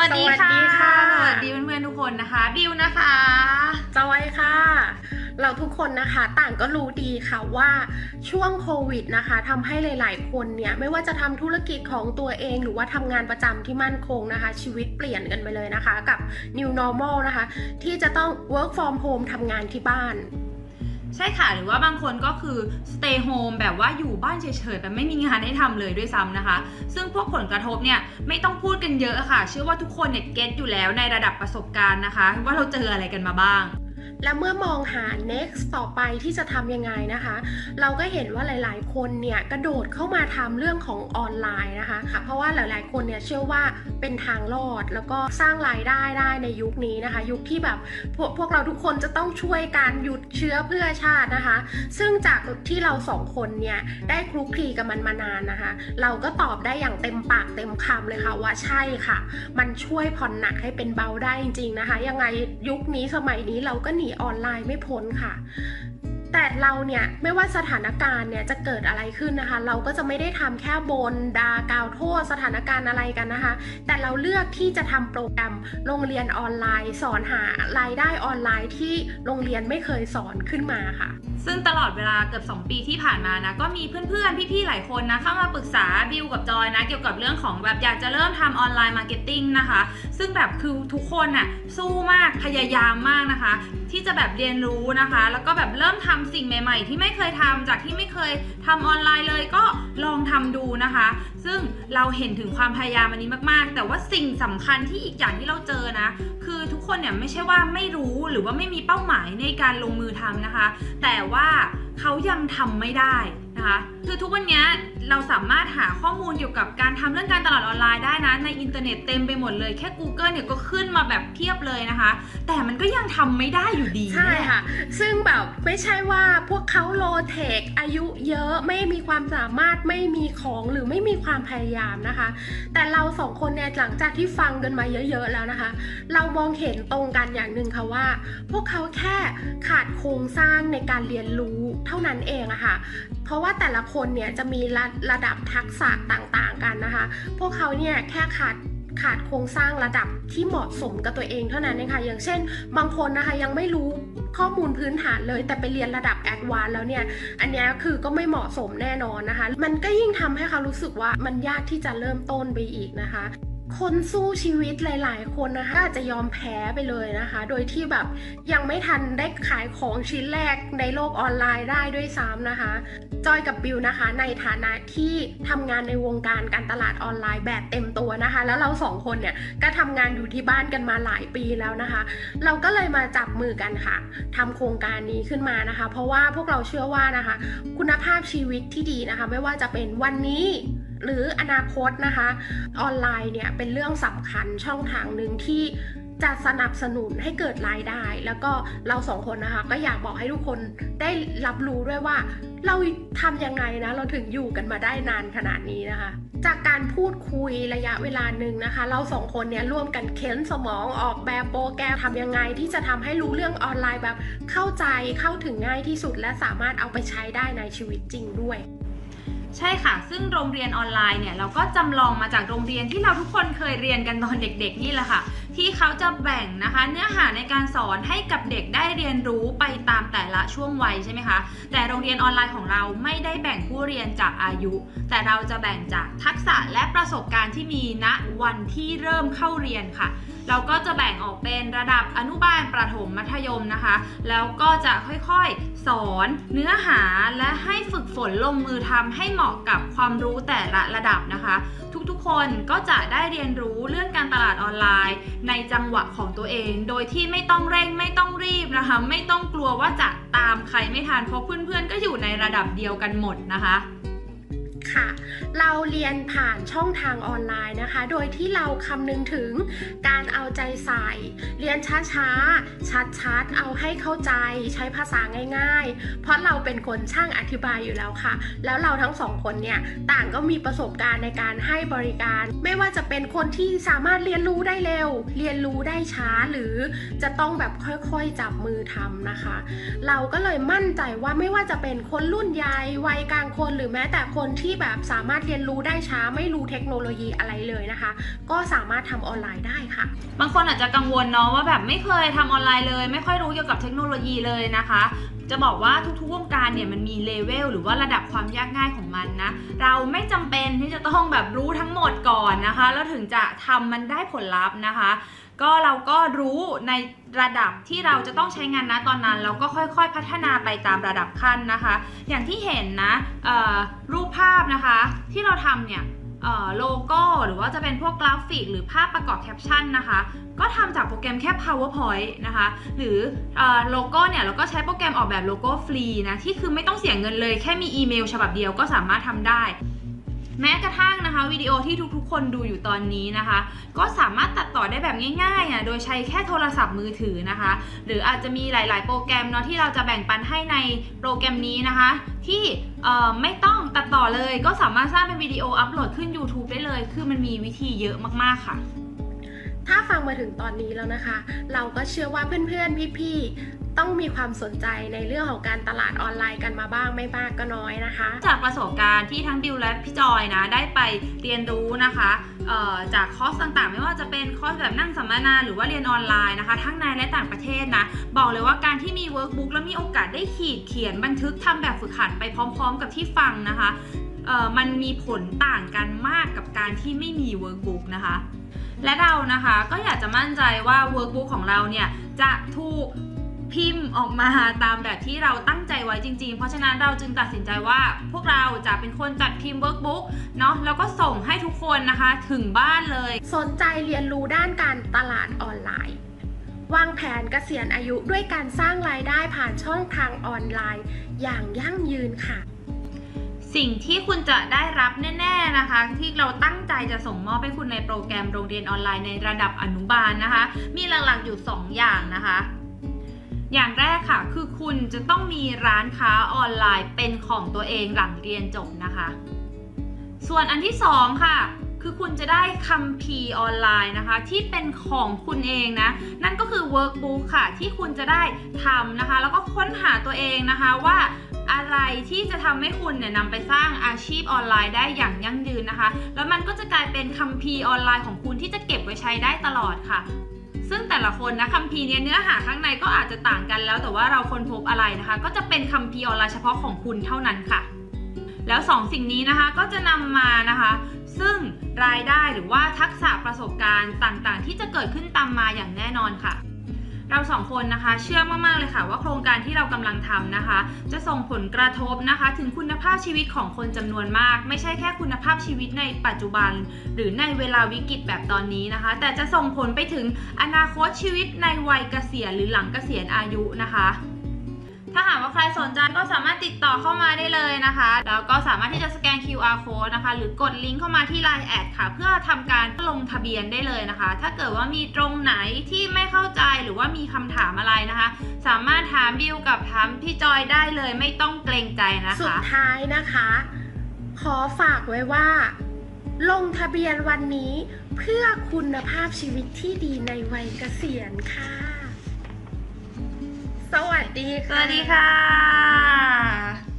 วัสดีค่ะสวัสดีค่ะ สวัสดีเพื่อนๆทุกคนนะคะ บิวนะคะ จอยค่ะ เราทุกคนนะคะต่างก็รู้ดีค่ะว่าช่วงโควิดนะคะทำให้หลาย ๆ คนเนี่ยไม่ว่าจะทำธุรกิจของตัวเอง หรือว่าทำงานประจำที่มั่นคงนะคะ ชีวิตเปลี่ยนกันไปเลยนะคะ กับ new normal นะคะ ที่จะต้อง work from home ทำงานที่บ้าน ใช่ค่ะ หรือว่าบางคนก็คือ stay home แบบว่าอยู่บ้านเฉยๆแบบไม่มีงานให้ทำเลยด้วยซ้ำนะคะ ซึ่งพวกผลกระทบเนี่ยไม่ต้องพูดกันเยอะค่ะ เชื่อว่าทุกคนเนี่ยเก็ตอยู่แล้วในระดับประสบการณ์นะคะ ว่าเราเจออะไรกันมาบ้าง และเมื่อมองหา next ต่อไปที่จะทำยังไงนะคะ เราก็เห็นว่าหลาย ๆ คนเนี่ยกระโดดเข้ามาทำเรื่องของออนไลน์นะคะ เพราะว่าหลาย ๆ คนเนี่ยเชื่อว่าเป็นทางรอดแล้วก็สร้างรายได้ได้ในยุคนี้นะคะ ยุคที่แบบพวกพวกเราทุกคนจะต้องช่วยการหยุดเชื้อเพื่อชาตินะคะ ซึ่งจากที่เราสองคนเนี่ยได้คลุกคลีกับมันมานานนะคะ เราก็ตอบได้อย่างเต็มปากเต็มคำเลยค่ะว่าใช่ค่ะ มันช่วยผ่อนหนักให้เป็นเบาได้จริง ๆนะคะ ยังไงยุคนี้สมัยนี้เราก็หนีออนไลน์ไม่พ้นค่ะ แต่เราเนี่ยไม่ว่าสถานการณ์เนี่ยจะเกิดอะไรขึ้นนะคะ เราก็จะไม่ได้ทำแค่บนดากาวโทษสถานการณ์อะไรกันนะคะ แต่เราเลือกที่จะทำโปรแกรมโรงเรียนออนไลน์ สอนหารายได้ออนไลน์ที่โรงเรียนไม่เคยสอนขึ้นมาค่ะซึ่งตลอดเวลาเกือบ 2 ปีที่ผ่านมานะ ก็มีเพื่อนๆ พี่ๆ หลายคนนะ เข้ามาปรึกษาบิวกับจอยนะ เกี่ยวกับเรื่องของแบบอยากจะเริ่มทำออนไลน์มาร์เก็ตติ้งนะคะ ซึ่งแบบคือทุกคนน่ะสู้มากพยายามมากนะคะ ที่จะแบบเรียนรู้นะคะ แล้วก็แบบเริ่มทำสิ่งใหม่ ๆ ที่ไม่เคยทำจากที่ไม่เคยทำออนไลน์เลยก็ลองทำดูนะคะ ซึ่งเราเห็นถึงความพยายามอันนี้มากๆ แต่ว่าสิ่งสำคัญที่อีกอย่างที่เราเจอนะ คือทุกคนเนี่ยไม่ใช่ว่าไม่รู้หรือว่าไม่มีเป้าหมายในการลงมือทำนะคะ แต่ว่า เขายังทำไม่ได้นะคะคือทุกวันเนี้ยเราสามารถหาข้อมูลเกี่ยวกับการทำเรื่องการตลาดออนไลน์ได้นะ ในอินเทอร์เน็ตเต็มไปหมดเลยแค่ Google เนี่ยก็ขึ้นมาแบบเพียบเลยนะคะ แต่มันก็ยังทำไม่ได้อยู่ดีใช่ค่ะ ซึ่งแบบไม่ใช่ว่าพวกเขาโลเทคอายุเยอะไม่มีความสามารถไม่มีของหรือไม่มีความพยายามนะคะ แต่เราสองคนเนี่ยหลังจากที่ฟังกันมาเยอะๆแล้วนะคะ เรามองเห็นตรงกันอย่างหนึ่งค่ะว่า พวกเขาแค่ขาดโครงสร้างในการเรียนรู้เท่านั้นเองอะค่ะ เพราะว่าแต่ละคนเนี่ยจะมีระระดับทักษะต่างๆกันนะคะ พวกเขาเนี่ยแค่ขาดขาดโครงสร้างระดับที่เหมาะสมกับตัวเองเท่านั้นเองค่ะ อย่างเช่น บางคนนะคะยังไม่รู้ข้อมูลพื้นฐานเลยแต่ไปเรียนระดับแอดวานแล้วเนี่ย อันนี้คือก็ไม่เหมาะสมแน่นอนนะคะ มันก็ยิ่งทำให้เขารู้สึกว่ามันยากที่จะเริ่มต้นไปอีกนะคะ คนสู้ชีวิตหลาย ๆ คนนะคะอาจจะยอมแพ้ไปเลยนะคะ โดยที่แบบยังไม่ทันได้ขายของชิ้นแรกในโลกออนไลน์ได้ด้วยซ้ำนะคะ จอยกับบิวนะคะ ในฐานะที่ทำงานในวงการการตลาดออนไลน์แบบเต็มตัวนะคะ แล้วเราสองคนเนี่ยก็ทำงานอยู่ที่บ้านกันมาหลายปีแล้วนะคะ เราก็เลยมาจับมือกันค่ะทำโครงการนี้ขึ้นมานะคะ เพราะว่าพวกเราเชื่อว่านะคะ คุณภาพชีวิตที่ดีนะคะ ไม่ว่าจะเป็นวันนี้ หรืออนาคตนะคะ ออนไลน์เนี่ยเป็นเรื่องสำคัญช่องทางหนึ่งที่จะสนับสนุนให้เกิดรายได้ แล้วก็เราสองคนนะคะ ก็อยากบอกให้ทุกคนได้รับรู้ด้วยว่า เราทำยังไงนะ เราถึงอยู่กันมาได้นานขนาดนี้นะคะ จากการพูดคุยระยะเวลาหนึ่งนะคะ เราสองคนเนี่ยร่วมกันเค้นสมองออกแบบโปรแกรมทำยังไง ที่จะทำให้รู้เรื่องออนไลน์แบบ เข้าใจเข้าถึงง่ายที่สุด และสามารถเอาไปใช้ได้ในชีวิตจริงด้วย ใช่ค่ะ ซึ่งโรงเรียนออนไลน์เนี่ยเราก็จำลองมาจากโรงเรียนที่เราทุกคนเคยเรียนกันตอนเด็กๆ นี่แหละค่ะ ที่เขาจะแบ่งนะคะ เนื้อหาในการสอนให้กับเด็กได้เรียนรู้ไปตามแต่ละช่วงวัยใช่ไหมคะ แต่โรงเรียนออนไลน์ของเราไม่ได้แบ่งผู้เรียนจากอายุ แต่เราจะแบ่งจากทักษะและประสบการณ์ที่มีณวันที่เริ่มเข้าเรียนค่ะ เราก็จะแบ่งออกเป็นระดับอนุบาลประถมมัธยมนะคะ แล้วก็จะค่อยๆสอนเนื้อหาและให้ฝึกฝนลงมือทำให้เหมาะกับความรู้แต่ละระดับนะคะ ทุกๆคนก็จะได้เรียนรู้เรื่องการตลาดออนไลน์ ในจังหวะของตัวเอง โดยที่ไม่ต้องเร่งไม่ต้องรีบนะคะ ไม่ต้องกลัวว่าจะตามใครไม่ทันเพราะเพื่อนๆก็อยู่ในระดับเดียวกันหมดนะคะ ค่ะ เราเรียนผ่านช่องทางออนไลน์นะคะ โดยที่เราคำนึงถึงการเอาใจใส่ เรียนช้าๆ ชัดๆ เอาให้เข้าใจ ใช้ภาษาง่าย ๆ เพราะเราเป็นคนช่างอธิบายอยู่แล้วค่ะ แล้วเราทั้งสองคนเนี่ยต่างก็มีประสบการณ์ในการให้บริการ ไม่ว่าจะเป็นคนที่สามารถเรียนรู้ได้เร็ว เรียนรู้ได้ช้าหรือจะต้องแบบค่อยๆ จับมือทำนะคะ เราก็เลยมั่นใจว่าไม่ว่าจะเป็นคนรุ่นใหญ่วัยกลางคนหรือแม้แต่คนที่ที่แบบสามารถเรียนรู้ได้ช้าไม่รู้เทคโนโลยีอะไรเลยนะคะ ก็สามารถทำออนไลน์ได้ค่ะ บางคนอาจจะกังวลเนาะว่าแบบไม่เคยทำออนไลน์เลย ไม่ค่อยรู้เกี่ยวกับเทคโนโลยีเลยนะคะ จะบอกว่าทุกๆวงการเนี่ยมันมีเลเวลหรือว่าระดับความยากง่ายของมันนะ เราไม่จำเป็นที่จะต้องแบบรู้ทั้งหมดก่อนนะคะ แล้วถึงจะทำมันได้ผลลัพธ์นะคะ ก็เราก็รู้ในระดับที่เราจะต้องใช้งานนะตอนนั้น เราก็ค่อยๆพัฒนาไปตามระดับขั้นนะคะ อย่างที่เห็นนะรูปภาพนะคะที่เราทำเนี่ย โลโก้ หรือว่าจะเป็นพวกกราฟิก หรือภาพประกอบแคปชั่นนะคะ ก็ทำจากโปรแกรมแค่ PowerPoint นะคะ หรือเอ่อโลโก้เนี่ยเราก็ใช้โปรแกรมออกแบบโลโก้ฟรีนะ ที่คือไม่ต้องเสียเงินเลย แค่มีอีเมลฉบับเดียวก็สามารถทำได้ แม้กระทั่งนะคะวิดีโอที่ทุกๆ คนดูอยู่ตอนนี้นะคะ ก็สามารถตัดต่อได้แบบง่ายๆอะโดยใช้แค่โทรศัพท์มือถือนะคะ หรืออาจจะมีหลาย ๆ โปรแกรมเนาะที่เราจะแบ่งปันให้ในโปรแกรมนี้นะคะ ที่ไม่ต้องตัดต่อเลยก็สามารถสร้างเป็นวิดีโออัพโหลดขึ้น YouTube ได้เลย คือมันมีวิธีเยอะมากๆค่ะ ถ้าฟังมาถึงตอนนี้แล้วนะคะ เราก็เชื่อว่าเพื่อนๆ พี่ๆ ต้องมีความสนใจในเรื่องของการตลาดออนไลน์กันมาบ้างไม่มากก็น้อยนะคะ จากประสบการณ์ที่ทั้งบิวและพี่จอยนะได้ไปเรียนรู้นะคะจากคอร์สต่างๆ ไม่ว่าจะเป็นคอร์สแบบนั่งสัมมนาหรือว่าเรียนออนไลน์นะคะ ทั้งในและต่างประเทศนะบอกเลยว่าการที่มีเวิร์กบุ๊กแล้วมีโอกาสได้ขีดเขียนบันทึกทำแบบฝึกหัดไปพร้อม ๆ กับที่ฟังนะคะมันมีผลต่างกันมากกับการที่ไม่มีเวิร์กบุ๊กนะคะและเรานะคะก็อยากจะมั่นใจว่า workbook ของเราเนี่ยจะถูก พิมพ์ออกมาตามแบบที่เราตั้งใจไว้จริง ๆ เพราะฉะนั้นเราจึงตัดสินใจว่า พวกเราจะเป็นคนจัดพิมพ์ workbook เนาะแล้วก็ส่งให้ทุกคนนะคะถึงบ้านเลย สนใจเรียนรู้ด้านการตลาดออนไลน์ วางแผนเกษียณอายุด้วยการสร้างรายได้ผ่านช่องทางออนไลน์ อย่างยั่งยืนค่ะสิ่งที่คุณจะได้รับแน่ ๆนะคะ ที่เราตั้งใจจะส่งมอบให้คุณในโปรแกรมโรงเรียนออนไลน์ในระดับอนุบาลนะคะ มีหลักๆอยู่ 2 อย่างนะคะ อย่างแรกค่ะ คือคุณจะต้องมีร้านค้าออนไลน์เป็นของตัวเองหลังเรียนจบนะคะ ส่วนอันที่2ค่ะ คือคุณจะได้คัมภีร์ออนไลน์นะคะ ที่เป็นของคุณเองนะ นั่นก็คือ workbook ค่ะ ที่คุณจะได้ทำนะคะ แล้วก็ค้นหาตัวเองนะคะว่าอะไรที่จะทำให้คุณเนี่ยนำไปสร้างอาชีพออนไลน์ได้อย่างยั่งยืนนะคะ แล้วมันก็จะกลายเป็นคัมภีร์ออนไลน์ของคุณที่จะเก็บไว้ใช้ได้ตลอดค่ะ ซึ่งแต่ละคนนะคัมภีร์เนี้ยเนื้อหาข้างในก็อาจจะต่างกันแล้ว แต่ว่าเราค้นพบอะไรนะคะ ก็จะเป็นคัมภีร์ออนไลน์เฉพาะของคุณเท่านั้นค่ะ แล้วสองสิ่งนี้นะคะก็จะนำมานะคะ ซึ่งรายได้หรือว่าทักษะประสบการณ์ต่างๆ ที่จะเกิดขึ้นตามมาอย่างแน่นอนค่ะ เราสองคนนะคะ เชื่อมากๆเลยค่ะ ว่าโครงการที่เรากำลังทำนะคะ จะส่งผลกระทบนะคะ ถึงคุณภาพชีวิตของคนจำนวนมาก ไม่ใช่แค่คุณภาพชีวิตในปัจจุบัน หรือในเวลาวิกฤตแบบตอนนี้นะคะ แต่จะส่งผลไปถึงอนาคตชีวิตในวัยเกษียณหรือหลังเกษียณอายุนะคะ ถ้าหากว่าใครสนใจก็สามารถติดต่อเข้ามาได้เลยนะคะ แล้วก็สามารถที่จะสแกน QR code นะคะ หรือกดลิงก์เข้ามาที่ Line แอดค่ะ เพื่อทำการลงทะเบียนได้เลยนะคะ ถ้าเกิดว่ามีตรงไหนที่ไม่เข้าใจหรือว่ามีคำถามอะไรนะคะ สามารถถามบิวกับถามพี่จอยได้เลยไม่ต้องเกรงใจนะคะ สุดท้ายนะคะ ขอฝากไว้ว่า ลงทะเบียนวันนี้เพื่อคุณภาพชีวิตที่ดีในวัยเกษียณค่ะ สวัสดีค่ะ สวัสดีค่ะ